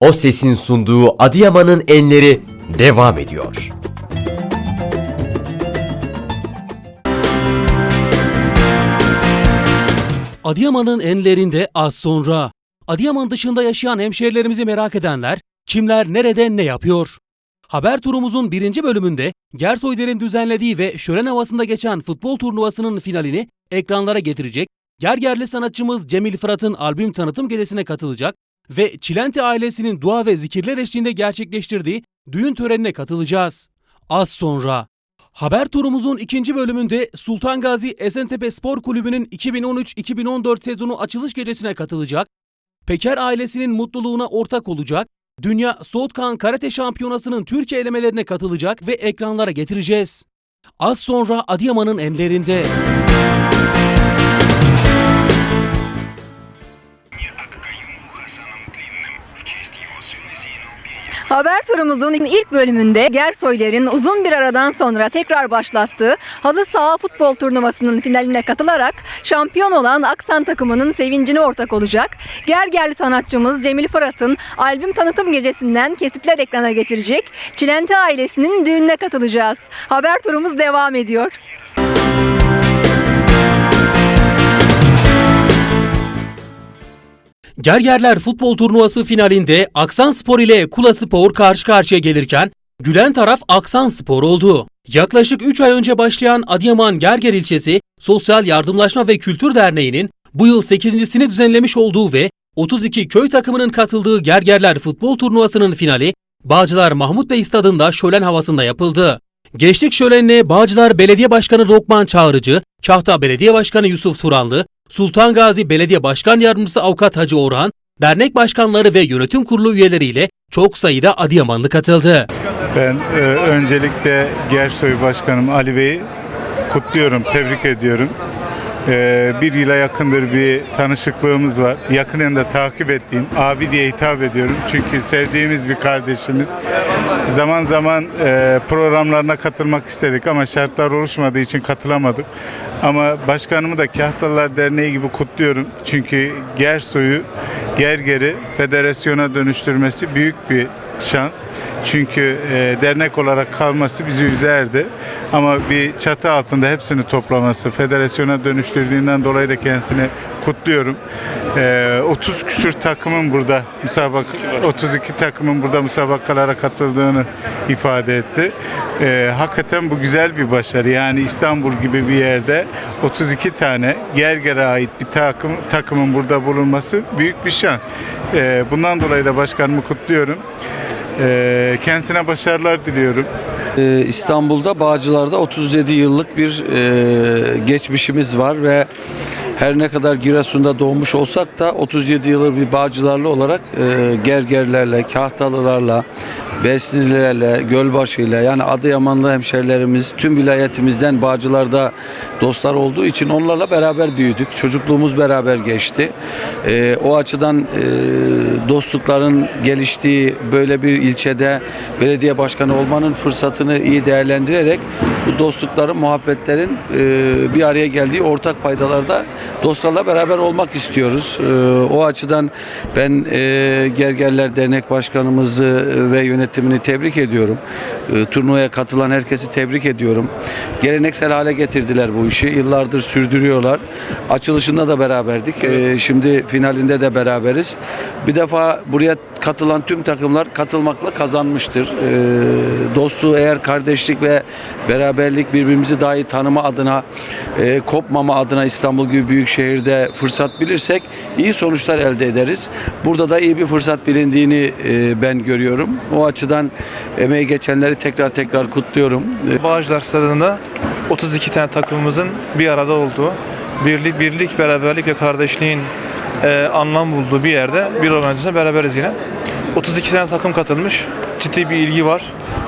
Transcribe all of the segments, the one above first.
O sesin sunduğu Adıyaman'ın enleri devam ediyor. Adıyaman'ın enlerinde az sonra. Adıyaman dışında yaşayan hemşehrilerimizi merak edenler kimler nerede ne yapıyor? Haber turumuzun birinci bölümünde Gersoyder'in düzenlediği ve şölen havasında geçen futbol turnuvasının finalini ekranlara getirecek, Gergerli sanatçımız Cemil Fırat'ın albüm tanıtım gecesine katılacak ve Çilenti ailesinin dua ve zikirler eşliğinde gerçekleştirdiği düğün törenine katılacağız. Az sonra. Haber turumuzun ikinci bölümünde Sultan Gazi Esentepe Spor Kulübü'nün 2013-2014 sezonu açılış gecesine katılacak, Peker ailesinin mutluluğuna ortak olacak, Dünya Soğutkan Karate Şampiyonası'nın Türkiye elemelerine katılacak ve ekranlara getireceğiz. Az sonra Adıyaman'ın emlerinde. Haber turumuzun ilk bölümünde Gersoyler'in uzun bir aradan sonra tekrar başlattığı halı saha futbol turnuvasının finaline katılarak şampiyon olan Aksan takımının sevincine ortak olacak. Gergerli sanatçımız Cemil Fırat'ın albüm tanıtım gecesinden kesitler ekrana getirecek. Çilenti ailesinin düğününe katılacağız. Haber turumuz devam ediyor. Gergerler futbol turnuvası finalinde Aksan Spor ile Kula Spor karşı karşıya gelirken gülen taraf Aksan Spor oldu. Yaklaşık 3 ay önce başlayan Adıyaman Gerger ilçesi Sosyal Yardımlaşma ve Kültür Derneği'nin bu yıl 8.sini düzenlemiş olduğu ve 32 köy takımının katıldığı Gergerler futbol turnuvasının finali Bağcılar Mahmut Bey stadında şölen havasında yapıldı. Gençlik şölenine Bağcılar Belediye Başkanı Lokman Çağrıcı, Kahta Belediye Başkanı Yusuf Turanlı, Sultan Gazi Belediye Başkan Yardımcısı Avukat Hacı Orhan, dernek başkanları ve yönetim kurulu üyeleriyle çok sayıda Adıyamanlı katıldı. Ben e, öncelikle Gersoy Başkanım Ali Bey'i kutluyorum, tebrik ediyorum. E, bir yıla yakındır bir tanışıklığımız var. Yakinen de takip ettiğim, abi diye hitap ediyorum. Çünkü sevdiğimiz bir kardeşimiz. Zaman zaman e, programlarına katılmak istedik ama şartlar oluşmadığı için katılamadık. Ama başkanımı da Kahtalılar Derneği gibi kutluyorum. Çünkü Gersoy'u Gerger'i federasyona dönüştürmesi büyük bir şans. Çünkü e, dernek olarak kalması bizi üzerdi. Ama bir çatı altında hepsini toplaması, federasyona dönüştürdüğünden dolayı da kendisini kutluyorum. E, 30 küsür takımın burada müsabak 32 takımın burada müsabakalara katıldığını ifade etti. E, hakikaten bu güzel bir başarı. Yani İstanbul gibi bir yerde 32 tane Gerger'e ait bir takım takımın burada bulunması büyük bir şans. E, bundan dolayı da başkanımı kutluyorum. E, kendisine başarılar diliyorum. Ee, İstanbul'da Bağcılar'da 37 yıllık bir e, geçmişimiz var ve her ne kadar Giresun'da doğmuş olsak da 37 yıllık bir Bağcılarlı olarak e, Gergerlerle, Kahtalılarla, Besnilerle, Gölbaşı'yla yani Adıyamanlı hemşerilerimiz tüm vilayetimizden Bağcılar'da dostlar olduğu için onlarla beraber büyüdük. Çocukluğumuz beraber geçti. E, o açıdan e, dostlukların geliştiği böyle bir ilçede belediye başkanı olmanın fırsatını iyi değerlendirerek bu dostlukların, muhabbetlerin e, bir araya geldiği ortak paydalarda dostlarla beraber olmak istiyoruz. E, o açıdan ben e, Gergerler Dernek Başkanımızı ve yönetimini tebrik ediyorum. E, turnuvaya katılan herkesi tebrik ediyorum. Geleneksel hale getirdiler bu işi. Yıllardır sürdürüyorlar. Açılışında da beraberdik. E, şimdi finalinde de beraberiz. Bir defa buraya katılan tüm takımlar katılmakla kazanmıştır. E, dostluğu eğer kardeşlik ve beraberlik birbirimizi daha iyi tanıma adına, e, kopmama adına İstanbul gibi büyük şehirde fırsat bilirsek iyi sonuçlar elde ederiz. Burada da iyi bir fırsat bilindiğini e, ben görüyorum. O açıdan emeği geçenleri tekrar tekrar kutluyorum. E, Bağcılar Stadı'nda 32 tane takımımızın bir arada olduğu, birlik, birlik, beraberlik ve kardeşliğin e, anlam bulduğu bir yerde bir organizasyonda beraberiz yine. 32 tane takım katılmış. Ciddi bir ilgi var.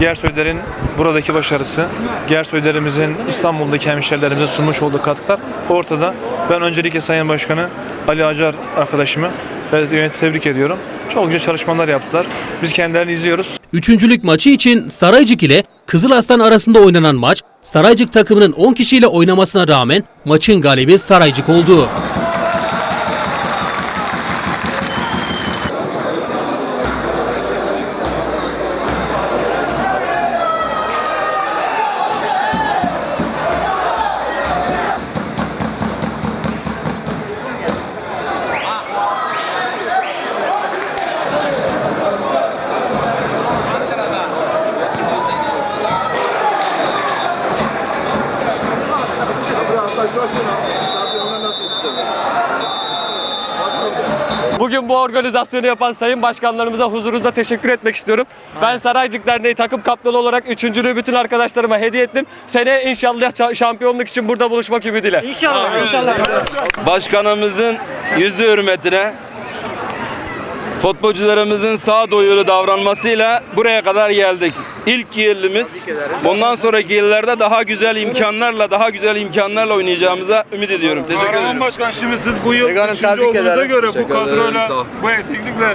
Gersoyder'in buradaki başarısı, Gersoyder'imizin İstanbul'daki hemşerilerimize sunmuş olduğu katkılar ortada. Ben öncelikle Sayın Başkanı Ali Acar arkadaşımı ve yönetimi tebrik ediyorum. Çok güzel çalışmalar yaptılar. Biz kendilerini izliyoruz. Üçüncülük maçı için Saraycık ile Kızıl Aslan arasında oynanan maç, Saraycık takımının 10 kişiyle oynamasına rağmen maçın galibi Saraycık oldu. Bugün bu organizasyonu yapan sayın başkanlarımıza huzurunuzda teşekkür etmek istiyorum. Ben Saraycık Derneği takım kaptanı olarak üçüncülüğü bütün arkadaşlarıma hediye ettim. Sene inşallah şampiyonluk için burada buluşmak ümidiyle. Başkanımızın yüzü hürmetine futbolcularımızın sağduyulu davranmasıyla buraya kadar geldik. İlk yılımız. Bundan sonraki yıllarda daha güzel imkanlarla, daha güzel imkanlarla oynayacağımıza ümit ediyorum. Teşekkür ederim. Başkan şimdi siz bu yıl Veganım, üçüncü tebrik olduğunuza ederim. göre bu Teşekkür ederim, kadroyla sağ ol. bu eksiklikle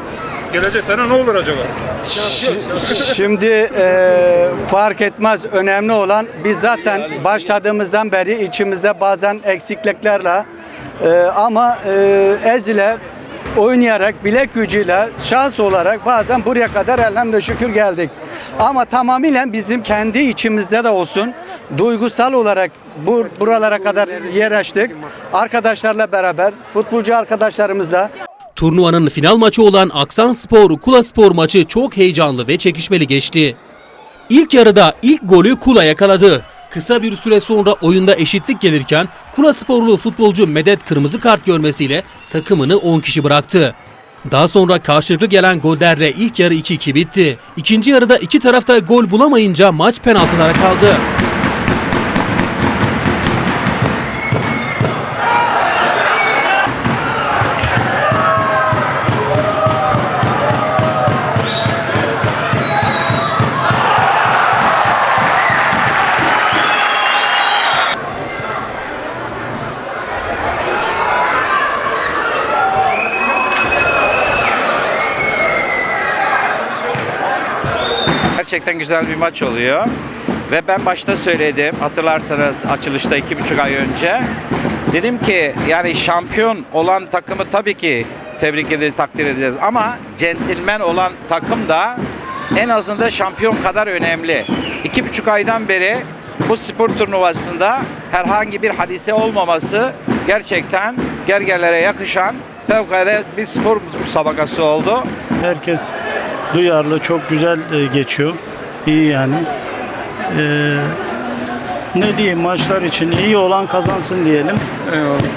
gelecek sene ne olur acaba? Şimdi e, fark etmez. Önemli olan biz zaten başladığımızdan beri içimizde bazen eksikliklerle e, ama e, ezile oynayarak bilek gücüyle şans olarak bazen buraya kadar elhamdülillah şükür geldik. Ama tamamıyla bizim kendi içimizde de olsun duygusal olarak bu buralara kadar yer açtık. Arkadaşlarla beraber futbolcu arkadaşlarımızla Turnuvanın final maçı olan Aksan Spor Kula Spor maçı çok heyecanlı ve çekişmeli geçti. İlk yarıda ilk golü Kula yakaladı. Kısa bir süre sonra oyunda eşitlik gelirken Kula Sporlu futbolcu Medet kırmızı kart görmesiyle takımını 10 kişi bıraktı. Daha sonra karşılıklı gelen gollerle ilk yarı 2-2 bitti. İkinci yarıda iki tarafta gol bulamayınca maç penaltılara kaldı. Gerçekten güzel bir maç oluyor. Ve ben başta söyledim, hatırlarsanız açılışta iki buçuk ay önce. Dedim ki yani şampiyon olan takımı tabii ki tebrik ederiz, takdir ederiz. Ama centilmen olan takım da en azından şampiyon kadar önemli. İki buçuk aydan beri bu spor turnuvasında herhangi bir hadise olmaması gerçekten gergerlere yakışan fevkalade bir spor müsabakası oldu. Herkes duyarlı, çok güzel e, geçiyor. İyi yani. Ee, ne diyeyim maçlar için iyi olan kazansın diyelim.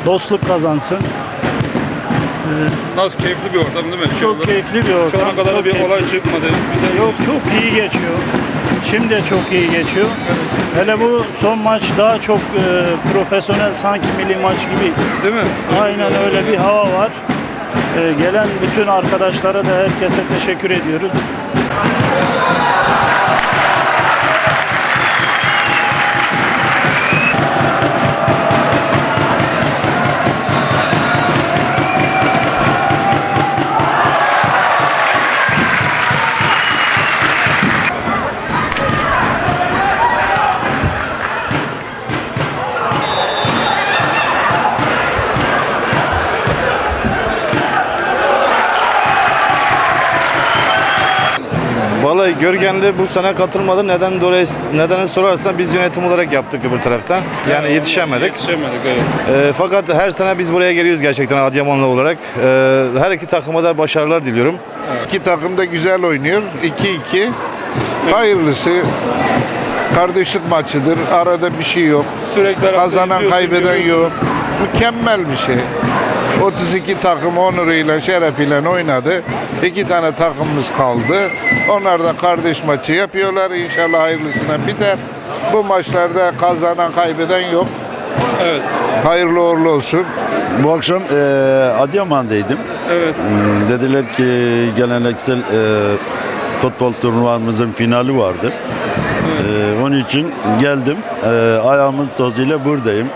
Dostluk kazansın. Nasıl keyifli bir ortam değil mi? Çok keyifli bir ortam. Şu ana kadar çok bir keyifli. olay çıkmadı. Bize Yok çok iyi geçiyor. Şimdi de çok iyi geçiyor. Hele bu son maç daha çok e, profesyonel sanki milli maç gibi. değil mi? Aynen öyle bir hava var. E, gelen bütün arkadaşlara da herkese teşekkür ediyoruz. Görgen'de bu sene katılmadı. Neden dolayı nedeni sorarsan biz yönetim olarak yaptık öbür tarafta. Yani yetişemedik. Yetişemedik evet. Ee, fakat her sene biz buraya geliyoruz gerçekten Adıyamanlı olarak. Ee, her iki takıma da başarılar diliyorum. İki takım da güzel oynuyor. 2-2. Hayırlısı. Kardeşlik maçıdır. Arada bir şey yok. Sürekli Kazanan kaybeden yok. Mükemmel bir şey. 32 takım onuruyla şerefiyle oynadı. İki tane takımımız kaldı. Onlar da kardeş maçı yapıyorlar. İnşallah hayırlısına biter. Bu maçlarda kazanan kaybeden yok. Evet. Hayırlı uğurlu olsun. Bu akşam Adıyaman'daydım. Evet. Hmm, Dediler ki geleneksel futbol turnuvamızın finali vardır. onun için geldim. ayağımın tozuyla buradayım.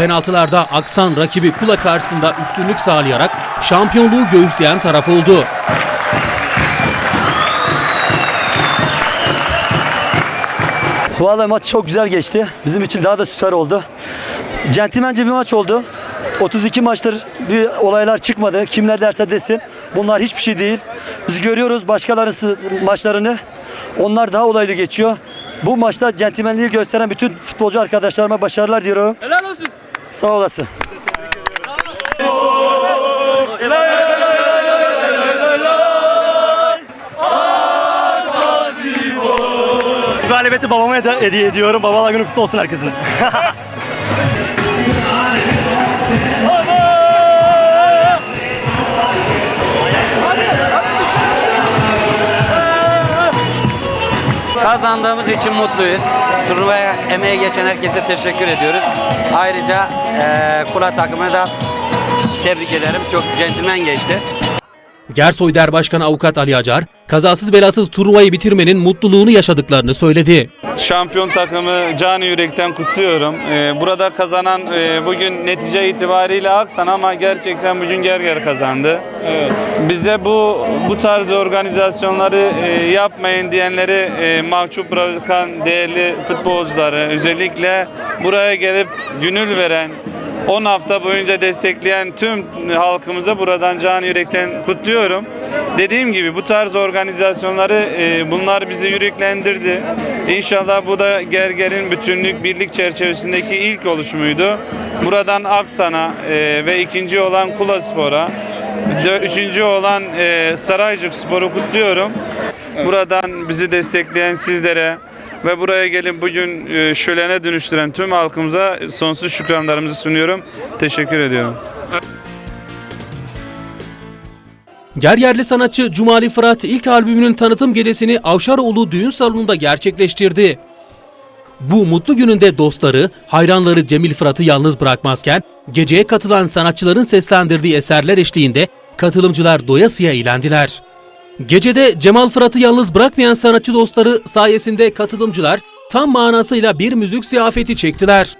Penaltılarda Aksan rakibi Kula karşısında üstünlük sağlayarak şampiyonluğu göğüsleyen taraf oldu. Vallahi maç çok güzel geçti. Bizim için daha da süper oldu. Centilmence bir maç oldu. 32 maçtır bir olaylar çıkmadı. Kim ne derse desin. Bunlar hiçbir şey değil. Biz görüyoruz başkalarının maçlarını. Onlar daha olaylı geçiyor. Bu maçta centilmenliği gösteren bütün futbolcu arkadaşlarıma başarılar diyorum. Helal. Sağ olasın. Galibiyeti babama hediye ediyorum. Babalar günü kutlu olsun herkesin. Kazandığımız için mutluyuz. Turnuvaya emeği geçen herkese teşekkür ediyoruz. Ayrıca eee Kula takımını da tebrik ederim. Çok centilmen geçti. Gersoy Der Başkanı Avukat Ali Acar, kazasız belasız turnuvayı bitirmenin mutluluğunu yaşadıklarını söyledi. Şampiyon takımı canı yürekten kutluyorum. Ee, burada kazanan e, bugün netice itibariyle Aksan ama gerçekten bugün Gerger kazandı. Bize bu bu tarz organizasyonları e, yapmayın diyenleri e, mahcup bırakan değerli futbolcuları özellikle buraya gelip gönül veren 10 hafta boyunca destekleyen tüm halkımıza buradan canı yürekten kutluyorum. Dediğim gibi bu tarz organizasyonları e, bunlar bizi yüreklendirdi. İnşallah bu da Gerger'in bütünlük birlik çerçevesindeki ilk oluşumuydu. Buradan Aksan'a e, ve ikinci olan Kula Spor'a, üçüncü olan e, Saraycık Spor'u kutluyorum. Buradan bizi destekleyen sizlere ve buraya gelip bugün e, şölene dönüştüren tüm halkımıza sonsuz şükranlarımızı sunuyorum. Teşekkür ediyorum. Geryerli sanatçı Cumali Fırat ilk albümünün tanıtım gecesini Avşaroğlu Düğün Salonu'nda gerçekleştirdi. Bu mutlu gününde dostları, hayranları Cemil Fırat'ı yalnız bırakmazken geceye katılan sanatçıların seslendirdiği eserler eşliğinde katılımcılar doyasıya eğlendiler. Gecede Cemal Fırat'ı yalnız bırakmayan sanatçı dostları sayesinde katılımcılar tam manasıyla bir müzik ziyafeti çektiler.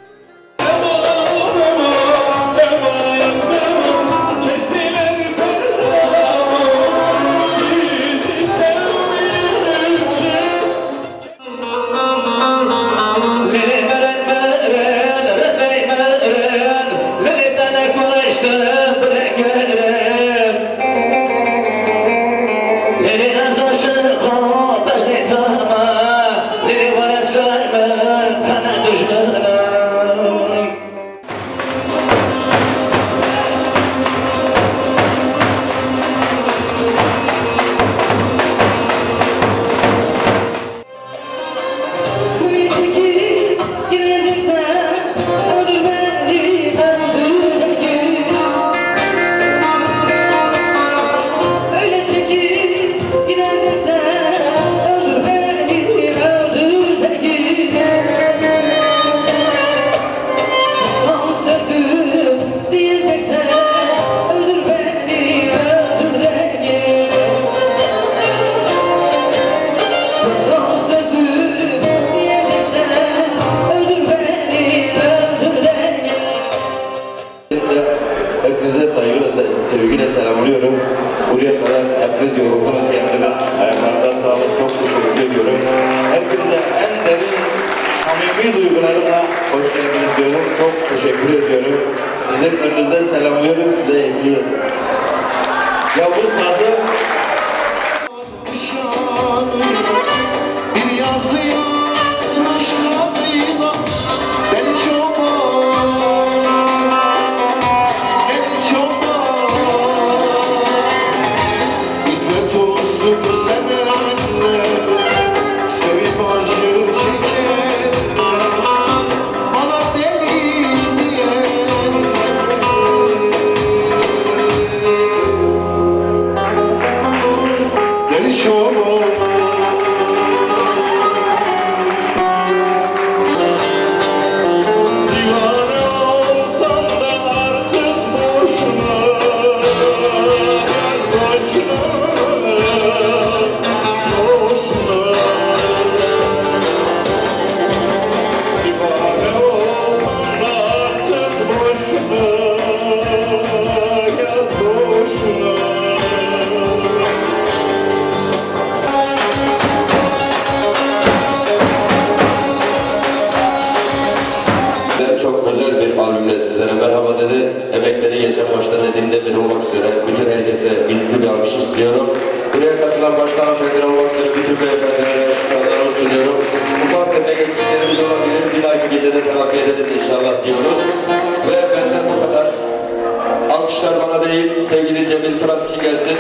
Değil, sevgili Cemil Fırat için gelsin.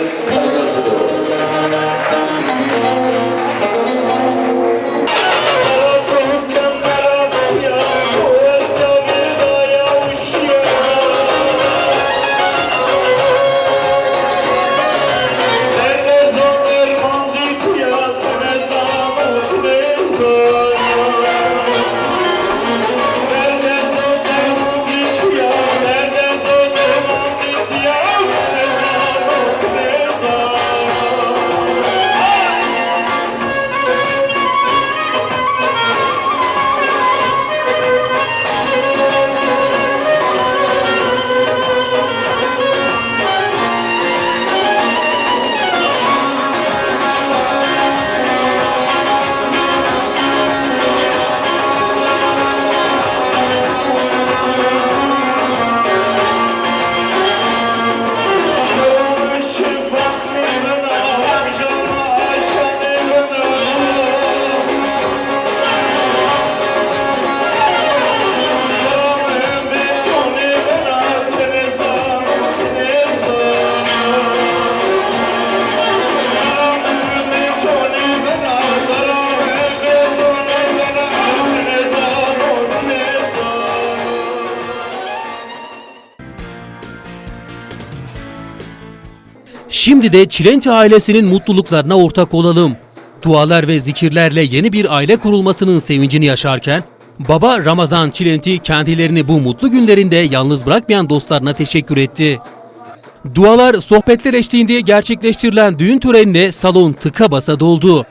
Şimdi de Çilenti ailesinin mutluluklarına ortak olalım. Dualar ve zikirlerle yeni bir aile kurulmasının sevincini yaşarken, baba Ramazan Çilenti kendilerini bu mutlu günlerinde yalnız bırakmayan dostlarına teşekkür etti. Dualar, sohbetler eşliğinde gerçekleştirilen düğün törenine salon tıka basa doldu.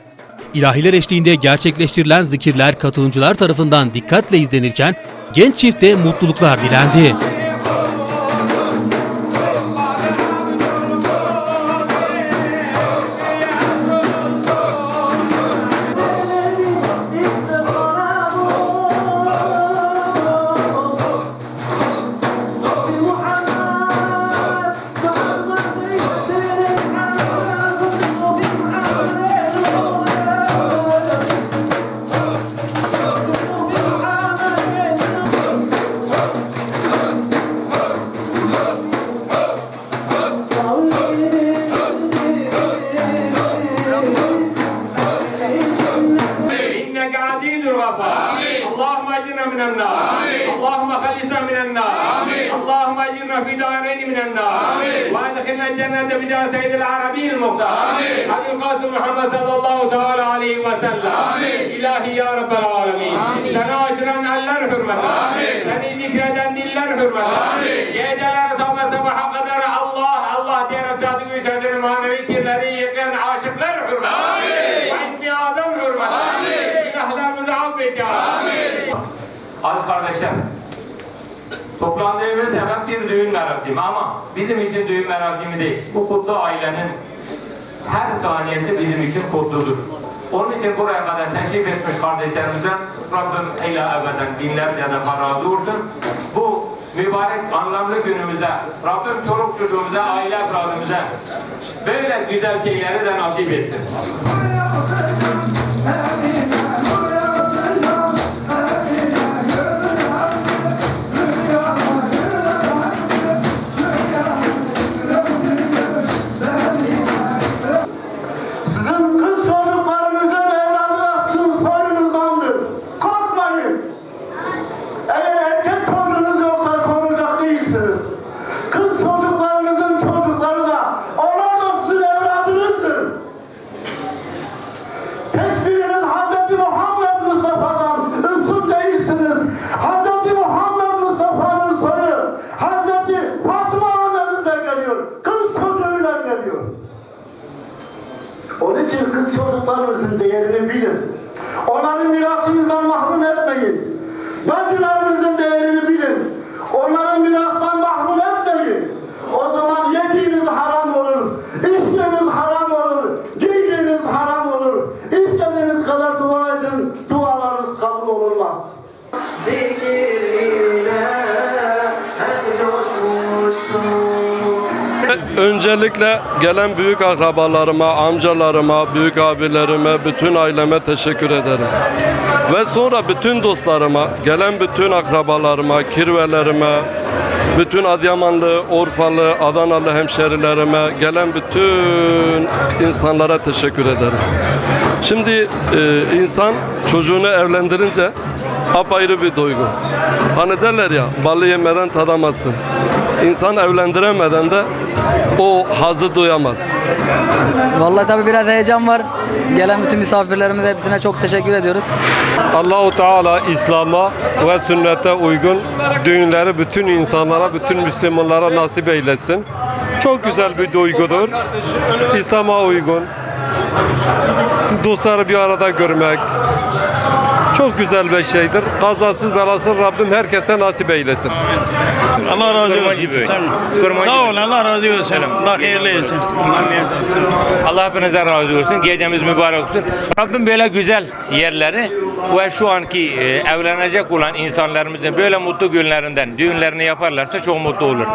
İlahiler eşliğinde gerçekleştirilen zikirler katılımcılar tarafından dikkatle izlenirken genç çifte mutluluklar dilendi. وأدخلنا الجنة بجاه سيد العربي المختار أبي القاسم محمد صلى الله تعالى عليه وسلم إلهي يا رب العالمين Sana açılan eller hürmeti Seni zikreden diller hürmeti Geceler sabah sabaha kadar Allah Allah diyerek cadı sözünü manevi kirleri yıkan aşıklar hürmeti İsmi azam hürmeti Günahlarımızı affet ya Rabbi. Az kardeşler Toplandığımız sebep bir düğün merasimi ama bizim için düğün merasimi değil. Bu kutlu ailenin her saniyesi bizim için kutludur. Onun için buraya kadar teşrif etmiş kardeşlerimize Rabbim ila ebeden binlerce defa razı olsun. Bu mübarek anlamlı günümüzde Rabbim çoluk çocuğumuza, aile efradımıza böyle güzel şeyleri de nasip etsin. in their. Öncelikle gelen büyük akrabalarıma, amcalarıma, büyük abilerime, bütün aileme teşekkür ederim. Ve sonra bütün dostlarıma, gelen bütün akrabalarıma, kirvelerime, bütün Adıyamanlı, Urfalı, Adanalı hemşerilerime, gelen bütün insanlara teşekkür ederim. Şimdi e, insan çocuğunu evlendirince apayrı bir duygu. Hani derler ya, balı yemeden tadamazsın. İnsan evlendiremeden de o hazı duyamaz. Vallahi tabii biraz heyecan var. Gelen bütün misafirlerimize hepsine çok teşekkür ediyoruz. Allahu Teala İslam'a ve sünnete uygun düğünleri bütün insanlara, bütün Müslümanlara nasip eylesin. Çok güzel bir duygudur. İslam'a uygun. Dostları bir arada görmek. Çok güzel bir şeydir. Kazasız belasız Rabbim herkese nasip eylesin. Allah razı olsun. Sağ olun Allah razı olsun. Allah hayırlı etsin. Allah hepinizden razı olsun. Gecemiz mübarek olsun. Rabbim böyle güzel yerleri ve şu anki e, evlenecek olan insanlarımızın böyle mutlu günlerinden düğünlerini yaparlarsa çok mutlu olur.